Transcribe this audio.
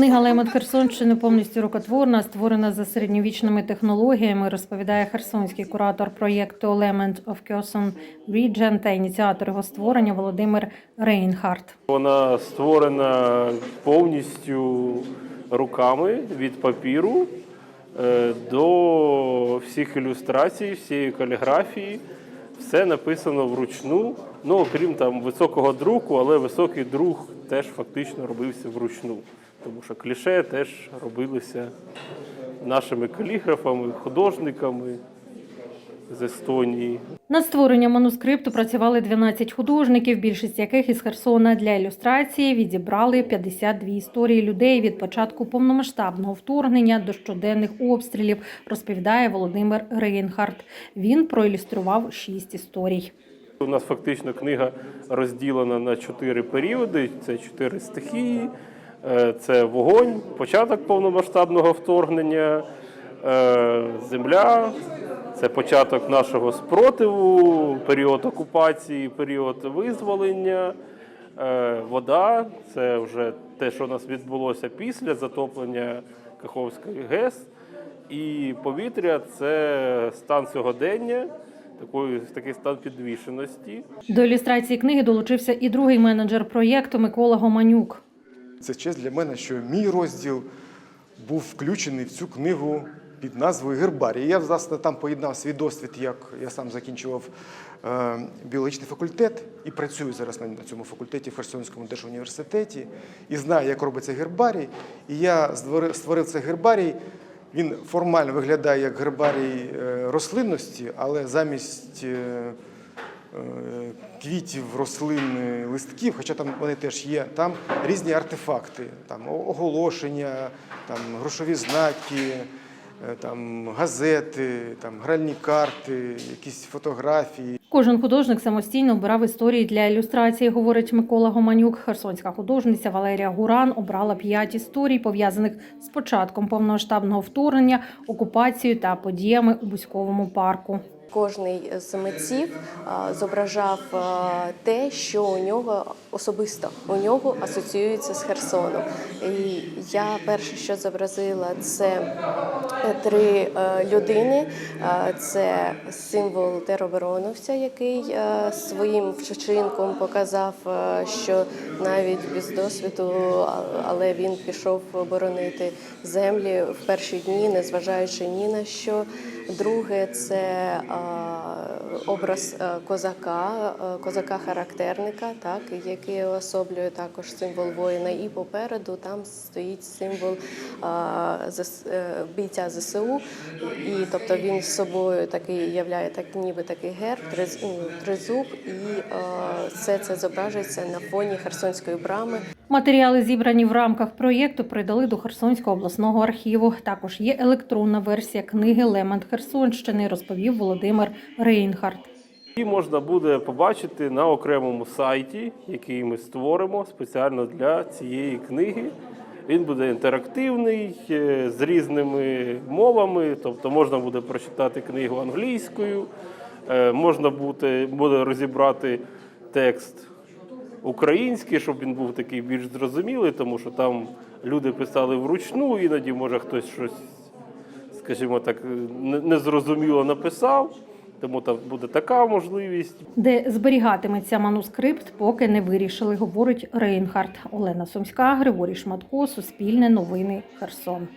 Книга Лемон Херсонщини повністю рукотворна, створена за середньовічними технологіями, розповідає херсонський куратор проєкту Element of Kherson Region та ініціатор його створення Володимир Рейнхарт. Вона створена повністю руками від папіру е, до всіх ілюстрацій, всієї каліграфії. Все написано вручну. Ну, окрім там високого друку, але високий друк теж фактично робився вручну. Тому що кліше теж робилися нашими каліграфами, художниками з Естонії. Над створенням манускрипту працювали 12 художників, більшість яких із Херсона для ілюстрації відібрали 52 історії людей від початку повномасштабного вторгнення до щоденних обстрілів, розповідає Володимир Рейнхарт. Він проілюстрував 6 історій. У нас фактично книга розділена на чотири періоди: це чотири стихії, це вогонь, початок повномасштабного вторгнення, е, земля, це початок нашого спротиву, період окупації, період визволення, е, вода це вже те, що у нас відбулося після затоплення Каховської ГЕС. І повітря це стан сьогодення, такий, такий стан підвішеності. До ілюстрації книги долучився і другий менеджер проєкту Микола Гоманюк. Це честь для мене, що мій розділ був включений в цю книгу під назвою Гербарій. Я власне там поєднав свій досвід, як я сам закінчував е, біологічний факультет і працюю зараз на, цьому факультеті в Херсонському держуніверситеті і знаю, як робиться гербарій. І я створив, цей гербарій. Він формально виглядає як гербарій е, рослинності, але замість е, квітів, рослин, е, листків, хоча там вони теж є, там різні артефакти, там оголошення, там грошові знаки, е, там газети, там гральні карти, якісь фотографії. Кожен художник самостійно обирав історії для ілюстрації, говорить Микола Гоманюк. Херсонська художниця Валерія Гуран обрала п'ять історій, пов'язаних з початком повномасштабного вторгнення, окупацією та подіями у Бузьковому парку. Кожний з митців зображав те, що у нього особисто у нього асоціюється з Херсоном. І я перше, що зобразила, це три е, людини. Це символ теробороновця, який е, своїм вчинком показав, е, що навіть без досвіду, але він пішов боронити землі в перші дні, незважаючи ні на що. Друге це образ е, козака, е, козака-характерника, так, який особлює також символ воїна. І попереду там стоїть символ е, бійця ЗСУ. І тобто він з собою такий являє так, ніби такий герб, триз- тризуб, і все це зображується на фоні Херсонської брами. Матеріали, зібрані в рамках проєкту, передали до Херсонського обласного архіву. Також є електронна версія книги Лемент Херсонщини, розповів Володимир Рейнхарт. Її можна буде побачити на окремому сайті, який ми створимо спеціально для цієї книги. Він буде інтерактивний е, з різними мовами, тобто можна буде прочитати книгу англійською, е, можна буде розібрати текст український, щоб він був такий більш зрозумілий, тому що там люди писали вручну, іноді може хтось щось, скажімо так, незрозуміло написав. Тому там буде така можливість. Де зберігатиметься манускрипт, поки не вирішили, говорить Рейнхард. Олена Сумська, Григорій Шматко, Суспільне новини, Херсон.